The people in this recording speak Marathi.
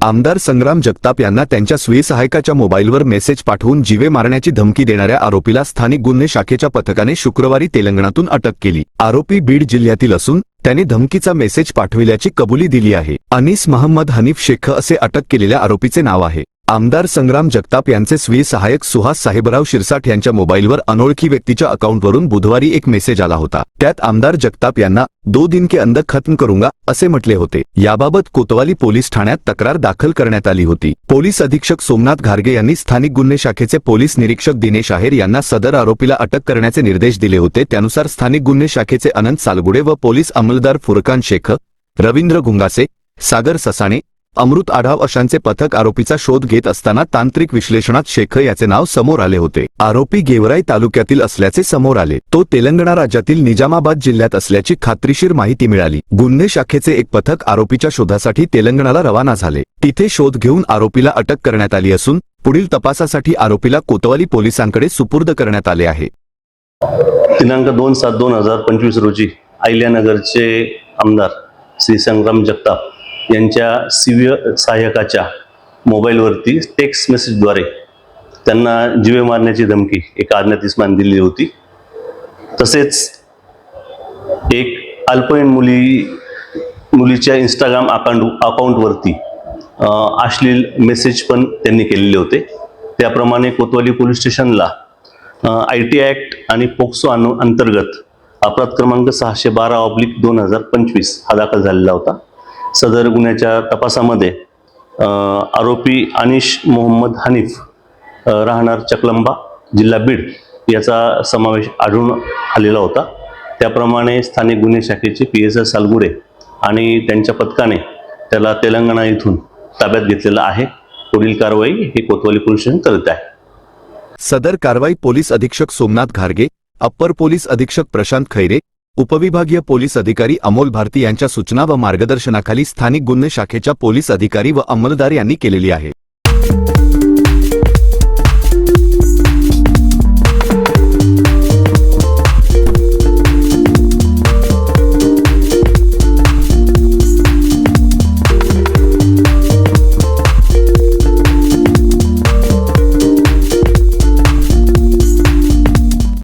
आमदार संग्राम जगताप यांना त्यांच्या स्वीसहायकाच्या मोबाईलवर मेसेज पाठवून जीवे मारण्याची धमकी देणाऱ्या आरोपीला स्थानिक गुन्हे शाखेच्या पथकाने शुक्रवारी तेलंगणातून अटक केली. आरोपी बीड जिल्ह्यातील असून त्याने धमकीचा मेसेज पाठविल्याची कबुली दिली आहे. अनिस महम्मद हनीफ शेख असे अटक केलेल्या आरोपीचे नाव आहे. आमदार संग्राम जगताप यांचे स्वीय सहाय्यक सुहास साहेबराव शिरसाठ यांच्या मोबाईलवर अनोळखी व्यक्तीच्या अकाउंटवरून बुधवारी एक मेसेज आला होता. त्यात आमदार जगताप यांना दो दिन के अंदर खत्म करूंगा असे म्हटले होते. याबाबत कोतवाली पोलीस ठाण्यात तक्रार दाखल करण्यात आली होती. पोलीस अधीक्षक सोमनाथ घारगे यांनी स्थानिक गुन्हे शाखेचे पोलीस निरीक्षक दिनेश आहेर यांना सदर आरोपीला अटक करण्याचे निर्देश दिले होते. त्यानुसार स्थानिक गुन्हे शाखेचे अनंत सालगुडे व पोलीस अंमलदार फुरकान शेख रवींद्र गुंगासे सागर ससाणे अमृत आढाव अशांचे पथक आरोपीचा शोध घेत असताना तांत्रिक विश्लेषणात शेख याचे नाव समोर आले होते. आरोपी गेवराई तालुक्यातील असल्याचे समोर आले. तो तेलंगणा राज्यातील निजामाबाद जिल्ह्यात असल्याची खात्रीशीर माहिती मिळाली. गुन्हे शाखेचे एक पथक आरोपीच्या शोधासाठी तेलंगणाला रवाना झाले. तिथे शोध घेऊन आरोपीला अटक करण्यात आली असून पुढील तपासासाठी आरोपीला कोतवाली पोलिसांकडे सुपूर्द करण्यात आले आहे. दिनांक दोन सात दोन हजार पंचवीस रोजी अहिल्यानगरचे आमदार श्री संग्राम जगताप यांच्या सिव्य सहाय्यकाच्या मोबाईलवरती टेक्स्ट मेसेजद्वारे त्यांना जीवे मारण्याची धमकी एका अज्ञात इस्मान दिली होती. तसेच एक अल्पवयीन मुली मुलीच्या इंस्टाग्राम अकाउंट अकाउंटवरती अश्लील मेसेज पण त्यांनी केलेले होते. त्याप्रमाणे कोतवाली पोलीस स्टेशनला आय टी ॲक्ट आणि पोक्सो अनु अंतर्गत अपराध क्रमांक सहाशे बारा ऑब्लिक दोन हजार पंचवीस हा दाखल झालेला होता. सदर गुन्ह्याच्या तपासामध्ये आरोपी अनिश मोहम्मद हनीफ राहणार चकलंबा जिल्हा बीड याचा समावेश आढळून आलेला होता. त्याप्रमाणे स्थानिक गुन्हे शाखेचे पी एस एस सालगुडे आणि त्यांच्या पथकाने त्याला तेलंगणा इथून ताब्यात घेतलेला आहे. पुढील कारवाई हे कोतवाली पोलीस स्टेशन करत आहे. सदर कारवाई पोलीस अधीक्षक सोमनाथ घारगे अप्पर पोलीस अधीक्षक प्रशांत खैरे उपविभागीय पोलीस अधिकारी अमोल भारती यांच्या सूचना व मार्गदर्शनाखाली स्थानिक गुन्हे शाखेच्या पोलीस अधिकारी व अंमलदार यांनी केलेली आहे.